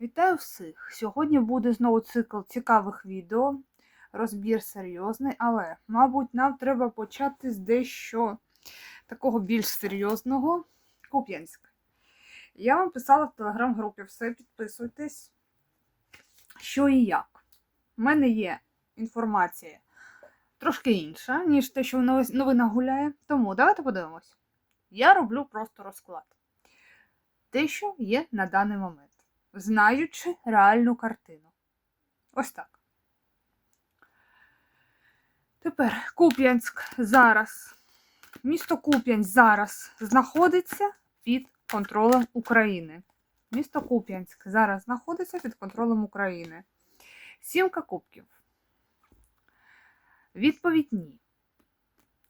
Вітаю всіх! Сьогодні буде знову цикл цікавих відео. Розбір серйозний, але, мабуть, нам треба почати з дещо такого більш серйозного. Куп'янськ. Я вам писала в телеграм-групі все, підписуйтесь, що і як. У мене є інформація трошки інша, ніж те, що в нови- новинах гуляє. Тому давайте подивимось. Я роблю просто розклад. Те, що є на даний момент знаючи реальну картину. Ось так. Тепер Куп'янськ зараз. Місто Куп'янськ зараз знаходиться під контролем України. Місто Куп'янськ зараз знаходиться під контролем України. Сімка кубків. Відповідь ні.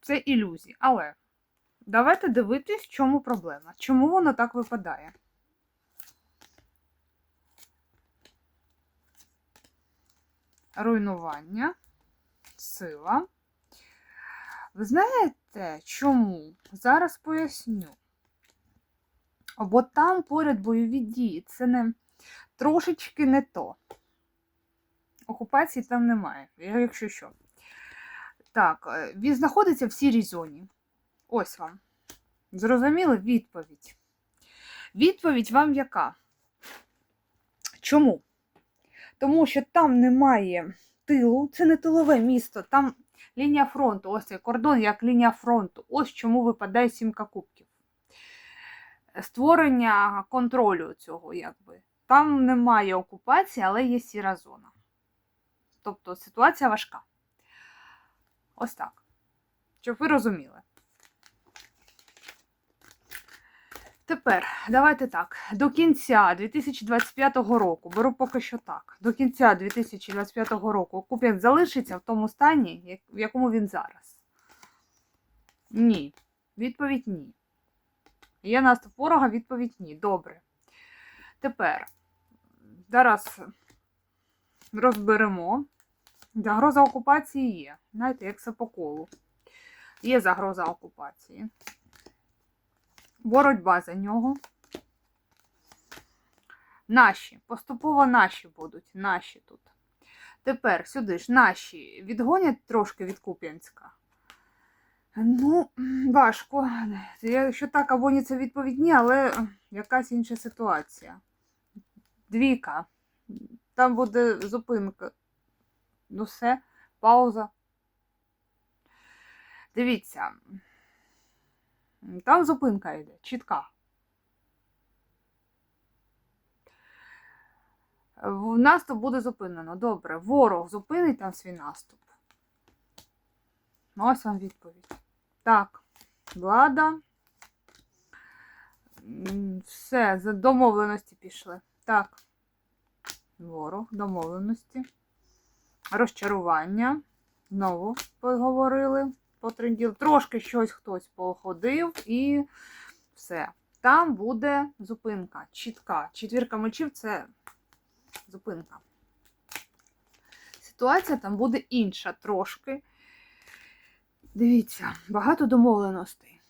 Це ілюзії. Але давайте дивитись, в чому проблема. Чому воно так випадає? Руйнування, сила. Ви знаєте чому? Зараз поясню. Бо там поряд бойові дії. Це не трошечки не то. Окупації там немає, якщо що. Так, е, він знаходиться в сірій зоні. Ось вам. Зрозуміли відповідь. Відповідь вам яка? Чому? Тому що там немає тилу, це не тилове місто, там лінія фронту, ось цей кордон як лінія фронту. Ось чому випадає сімка кубків. Створення контролю цього, якби. Там немає окупації, але є сіра зона. Тобто ситуація важка. Ось так. Щоб ви розуміли. Тепер, давайте так. До кінця 2025 року, беру поки що так. До кінця 2025 року Куп'янськ залишиться в тому стані, в якому він зараз. Ні. Відповідь ні. Є наступ ворога, відповідь ні. Добре. Тепер зараз розберемо. Загроза окупації є. Знаєте, як це по колу. Є загроза окупації боротьба за нього. Наші, поступово наші будуть, наші тут. Тепер сюди ж наші відгонять трошки від Куп'янська. Ну, важко. Якщо так, або це відповідь ні, але якась інша ситуація. Двійка. Там буде зупинка. Ну все, пауза. Дивіться. Там зупинка йде, чітка. Наступ буде зупинено. Добре, ворог зупинить там свій наступ. Ну, Ось вам відповідь. Так, влада. Все, за домовленості пішли. Так. Ворог, домовленості. Розчарування. Знову поговорили потренділ. Трошки щось хтось походив і все. Там буде зупинка, чітка. Четвірка мечів це зупинка. Ситуація там буде інша трошки. Дивіться, багато домовленостей.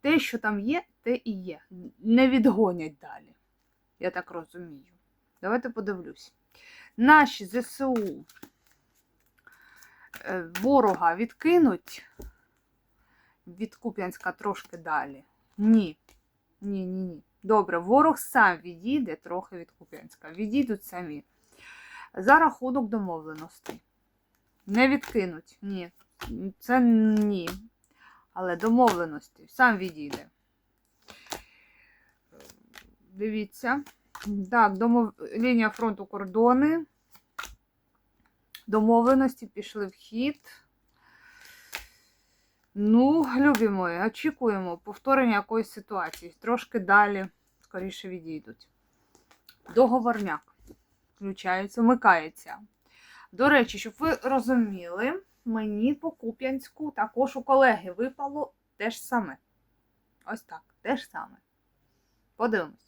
Те, що там є, те і є. Не відгонять далі. Я так розумію. Давайте подивлюсь. Наші ЗСУ ворога відкинуть від Куп'янська трошки далі? Ні. Ні, ні, ні. Добре, ворог сам відійде трохи від Куп'янська. Відійдуть самі. За рахунок домовленостей. Не відкинуть. Ні. Це ні. Але домовленості. Сам відійде. Дивіться. Так, домов... лінія фронту кордони. Домовленості пішли в хід. Ну, любі мої, очікуємо повторення якоїсь ситуації. Трошки далі, скоріше відійдуть. Договорняк включається, вмикається. До речі, щоб ви розуміли, мені по Куп'янську також у колеги випало те ж саме. Ось так, те ж саме. Подивимось.